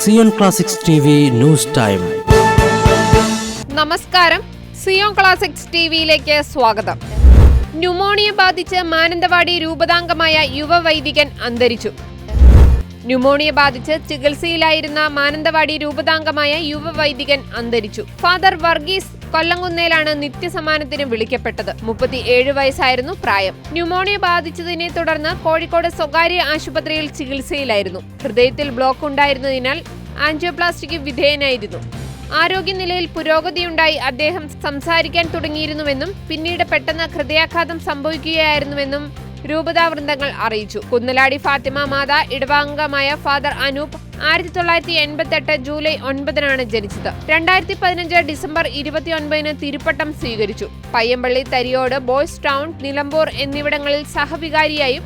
Zion Classics T news time. നമസ്കാരം. Zion classics T വിയിലേക്ക് സ്വാഗതം. ന്യൂമോണിയ ബാധിച്ച് മാനന്തവാടി രൂപതാംഗമായ യുവവൈദികൻ അന്തരിച്ചു. ന്യൂമോണിയ ബാധിച്ച് ചികിത്സയിലായിരുന്ന മാനന്തവാടി രൂപതാംഗമായ യുവവൈദികൻ അന്തരിച്ചു. ഫാദർ വർഗീസ് കൊല്ലങ്കുന്നേലാണ് നിത്യസമ്മാനത്തിന് വിളിക്കപ്പെട്ടത്. മുപ്പത്തി ഏഴ് വയസ്സായിരുന്നു പ്രായം. ന്യൂമോണിയ ബാധിച്ചതിനെ തുടർന്ന് കോഴിക്കോട് സ്വകാര്യ ആശുപത്രിയിൽ ചികിത്സയിലായിരുന്നു. ഹൃദയത്തിൽ ബ്ലോക്ക് ഉണ്ടായിരുന്നതിനാൽ ആൻജിയോപ്ലാസ്റ്റിക്ക് വിധേയനായിരുന്നു. ആരോഗ്യനിലയിൽ പുരോഗതിയുണ്ടായി അദ്ദേഹം സംസാരിക്കാൻ തുടങ്ങിയിരുന്നുവെന്നും പിന്നീട് പെട്ടെന്ന് ഹൃദയാഘാതം സംഭവിക്കുകയായിരുന്നുവെന്നും രൂപതാ വൃന്ദങ്ങൾ അറിയിച്ചു. കുന്നലാടി ഫാത്തിമ മാത ഇടവാംഗമായ ഫാദർ അനൂപ് ആയിരത്തി തൊള്ളായിരത്തി എൺപത്തി എട്ട് ജൂലൈ ഒൻപതിനാണ് ജനിച്ചത്. രണ്ടായിരത്തി പതിനഞ്ച് ഡിസംബർ ഇരുപത്തിയൊൻപതിന് തിരുപ്പട്ടം സ്വീകരിച്ചു. പയ്യമ്പള്ളി തരിയോട് ബോയ്സ് ടൗൺ നിലമ്പൂർ എന്നിവിടങ്ങളിൽ സഹവികാരിയായും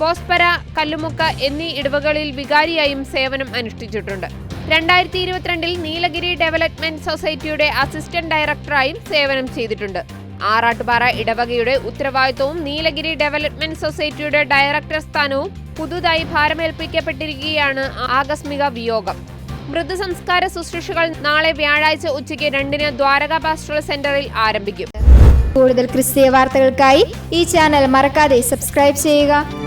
ബോസ്പര കല്ലുമുക്ക എന്നീ ഇടവകളിൽ വികാരിയായും സേവനം അനുഷ്ഠിച്ചിട്ടുണ്ട്. രണ്ടായിരത്തി ഇരുപത്തിരണ്ടിൽ നീലഗിരി ഡെവലപ്മെന്റ് സൊസൈറ്റിയുടെ അസിസ്റ്റന്റ് ഡയറക്ടറായും സേവനം ചെയ്തിട്ടുണ്ട്. ആറാട്ടുപാറ ഇടവകയുടെ ഉത്തരവാദിത്വവും നീലഗിരി ഡെവലപ്മെന്റ് സൊസൈറ്റിയുടെ ഡയറക്ടർ സ്ഥാനവും പുതുതായി ഭാരമേൽപ്പിക്കപ്പെട്ടിരിക്കുകയാണ് ആകസ്മിക വിയോഗം. മൃതസംസ്കാര ശുശ്രൂഷകൾ നാളെ വ്യാഴാഴ്ച ഉച്ചയ്ക്ക് രണ്ടിന് ദ്വാരക പാസ്റ്റൽ സെന്ററിൽ ആരംഭിക്കും. കൂടുതൽ ക്രിസ്തീയ വാർത്തകൾക്കായി ഈ ചാനൽ മറക്കാതെ സബ്സ്ക്രൈബ് ചെയ്യുക.